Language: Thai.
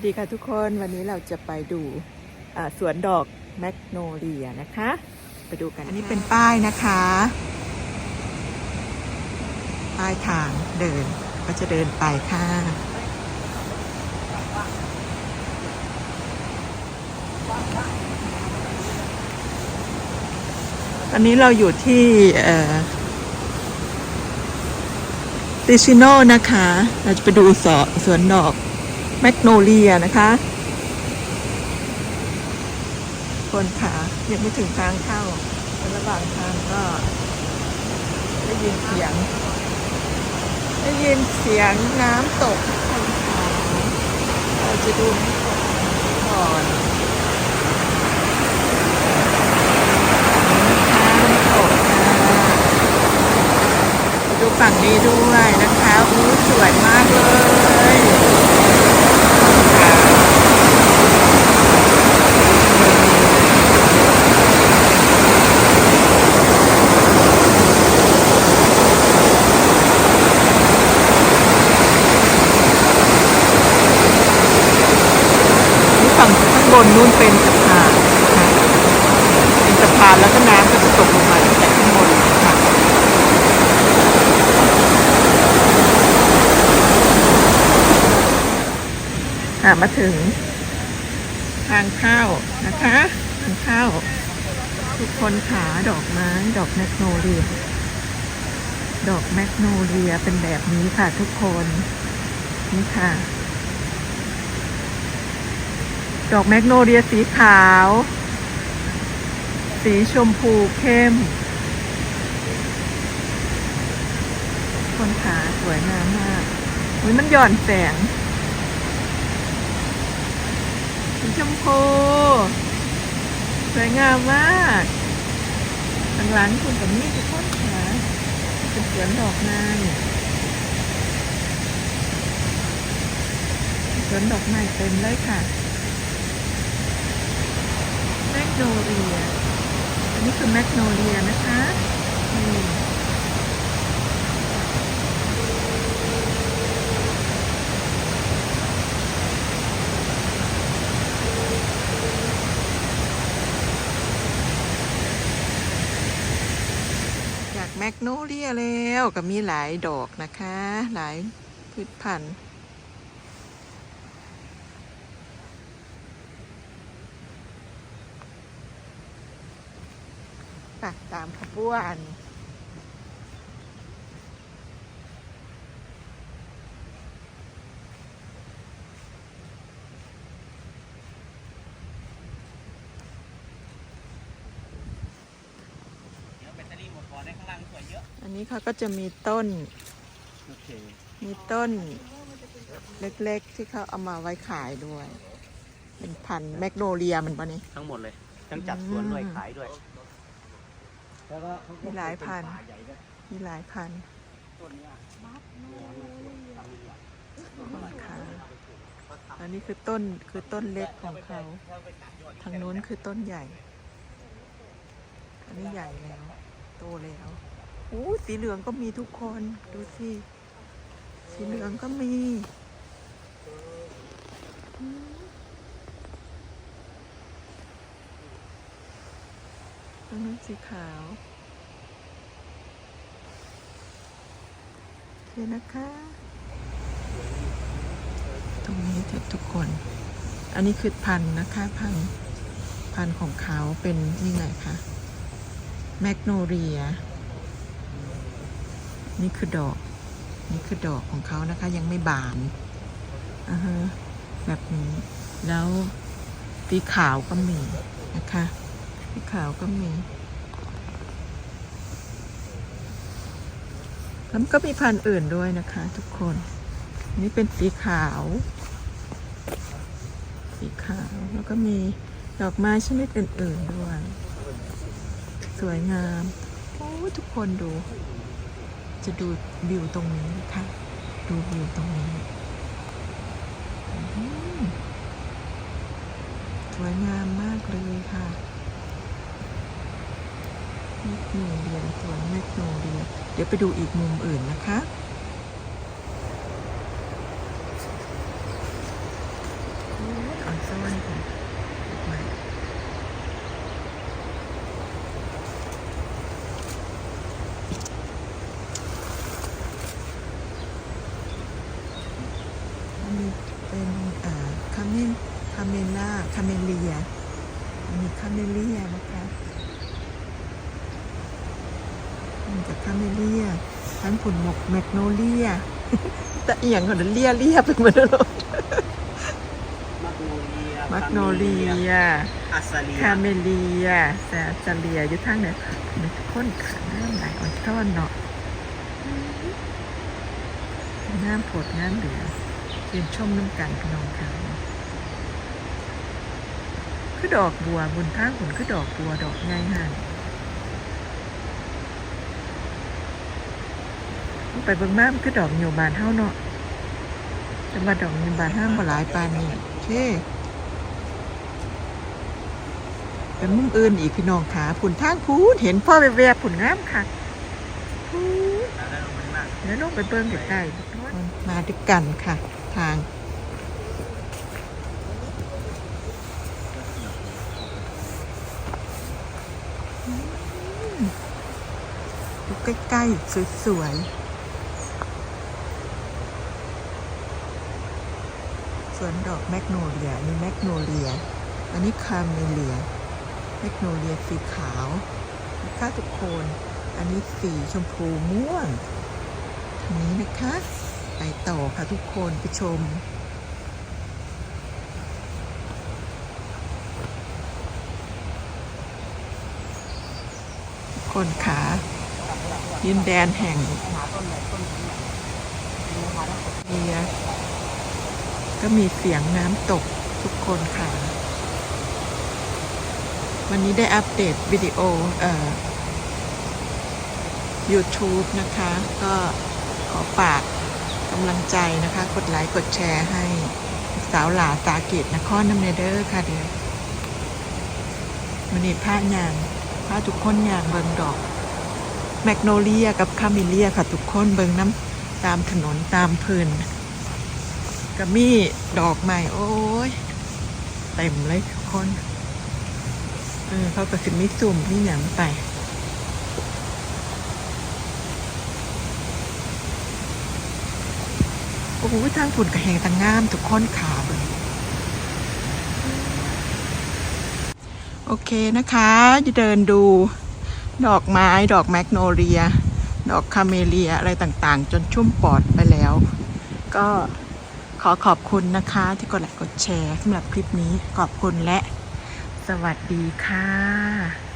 สดีค่ะทุกคนวันนี้เราจะไปดูสวนดอกแมกโนเลียนะคะ ไปดูกัน อันนี้เป็นป้ายนะคะ ป้ายทางเดินก็จะเดินไปค่ะ ตอนนี้เราอยู่ที่ติชิโนนะคะ เราจะไปดูสวนสวนดอก แมกโนเลียนะคะ คนขายังไม่ถึงทางเข้าระหว่างทางก็ ได้ยินเสียง ได้ยินเสียงน้ำตกคนขาเราจะดูน้ำตกก่อนน้ำตกค่ะไปดูฝั่งนี้ด้วยนะคะอู้สวยมากเลยค่ะ ฝั่งข้าง บนนู่นเป็นสะพานนะเป็นสะพานแล้วก็น้ำก็จะตกลงมาตั้งแต่ข้างบนค่ะอะมาถึงทางเข้านะคะทางเข้าทุกคนขาดอกไม้ดอกแมกโนเลีย ดอกแมกโนเลียเป็นแบบนี้ค่ะทุกคน นี่ค่ะ ดอกแมกโนเลียสีขาว สีชมพูเข้ม คนขาสวยงามมากอุ้ยมันหย่อนแสง สีชมพู สวยงามมากทางหลังคุณกับนี่คือต้นขาเป็นสวนดอกไม้สวนดอกไม้เต็มเลยค่ะ แมกโนเลีย อั นนี้คือแมกโนเลียนะคะจากแมกโนเลียแล้วก็มีหลายดอกนะคะ หลายพืชพันธุ์ ปักตามขบวนอันนี้เขาก็จะมีต้นโอเคมีต้นเล็กๆ ที่เขาเอามาไว้ขายด้วย เป็นพันธุ์แมกโนเลียมันปะนี่ทั้งหมดเลย ทั้งจัดสวนด้วยอืมขายด้วย แล้วก็มีหลายพัน เป็ป่ใหญ่ด้วยมีหลายพันต้นเนี้ยค่ะอันนี้คือต้นคือต้นเล็กของเขา ทางนู้นคือต้นใหญ่ อันนี้ใหญ่แล้ว โตแล้วอู้สีเหลืองก็มีทุกคนดูสิ สีเหลืองก็มีอืม ตรงนู้นสีขาวโอเคนะคะ ตรงนี้เถอะทุกคน อันนี้คือพันธุ์นะคะพันธุ์พันธุ์ของเขาเป็นนี่ไงคะแมกโนเลีย นี่คือดอก นี่คือดอกของเขานะคะ ยังไม่บานอ่าฮะแบบนี้ แล้วสีขาวก็มีนะคะ สีขาวก็มีแล้วก็มีพันธุ์อื่นด้วยนะคะ ทุกคน นี่เป็นสีขาว สีขาวแล้วก็มีดอกไม้ชนิดอื่น ๆด้วย สวยงามโอ้ทุกคนดู จะดูวิวตรงนี้นะคะดูวิวตรงนี้สวยงามมากเลยค่ะ แมกโนเลียสวนแมกโนเลียเดี๋ยวไปดูอีกมุมอื่นนะคะอนซ่อนค่ะดอกไม้มีเป็นอ่าคาเมนคาเมล่าคาเมเลียอันนี้คาเมเลียนะคะ มันจะคาเมเลียทั้งผลหมกแมกโนเลียแต่เอียงของนั้นเลียเลียไปหมดแล้วมักโนเลียมักโนเลียอัสซาเลียคาเมเลียแซซาเลียอยู่ทางเนี่ยมันค้นขาน้ำไหลอ่อนซ่อนเนาะน้ำผดน้ำเหลือยืนชมน้ำกันพี่น้องค่ะคือดอกบัวบนทางผลคือดอกบัวดอกใหญ่ห่าง ไปเบิ่งมามันคือดอกอยู่บานเท่าเนาะแต่ว่าดอกอยู่บานห้ามบ่หลายปานนี่โอเคเป็นมุมอื่นอีกพี่น้องขาผุนทางพูนเห็นพ่อแวบๆผุนงามค่ะพูนแล้วนมากเดี๋ยวลงไปเบิ้งใกล้ๆมาด้วยกันค่ะ ทางดูใกล้ๆสวยๆ วนดอกแมกโนเลียอันนี้แมกโนเลีย อันนี้คาเมเลีย แมกโนเลียสีขาวนะคะทุกคน อันนี้สีชมพูม่วงทางนี้นะคะ ไปต่อค่ะทุกคนไปชมคนขาดินแดนแห่งหาต้นไหนต้นนี้มีหาได้เรีย ก็มีเสียงน้ำตกทุกคนค่ะ วันนี้ได้อัปเดตวิดีโอเอ่อ YouTube นะคะ ก็ขอฝากกำลังใจนะคะ กดไลค์กดแชร์ให้สาวหลาตาเกตนครน้ำเนเดอร์ค่ะเดียวมันนี่ผ้ายางผ้าทุกคนยางเบิงดอก แมกโนเลียกับคาเมเลียค่ะทุกคนเบิงน้ำตามถนนตามพื้น ก็มีดอกใหม่โอ้ยเต็มเลยทุกคนเออเขาก็สิมีสุ่มมีหยังไปโอ้โหทางฝุ่นกระแหงทางงามทุกคนขาเบิงโอเคนะคะ จะเดินดูดอกไม้ ดอกแมกโนเลีย ดอกคาเมเลียอะไรต่างๆ จนชุ่มปอดไปแล้ว ก็ ขอขอบคุณนะคะ ที่กดไลค์กดแชร์สำหรับคลิปนี้ขอบคุณและสวัสดีค่ะ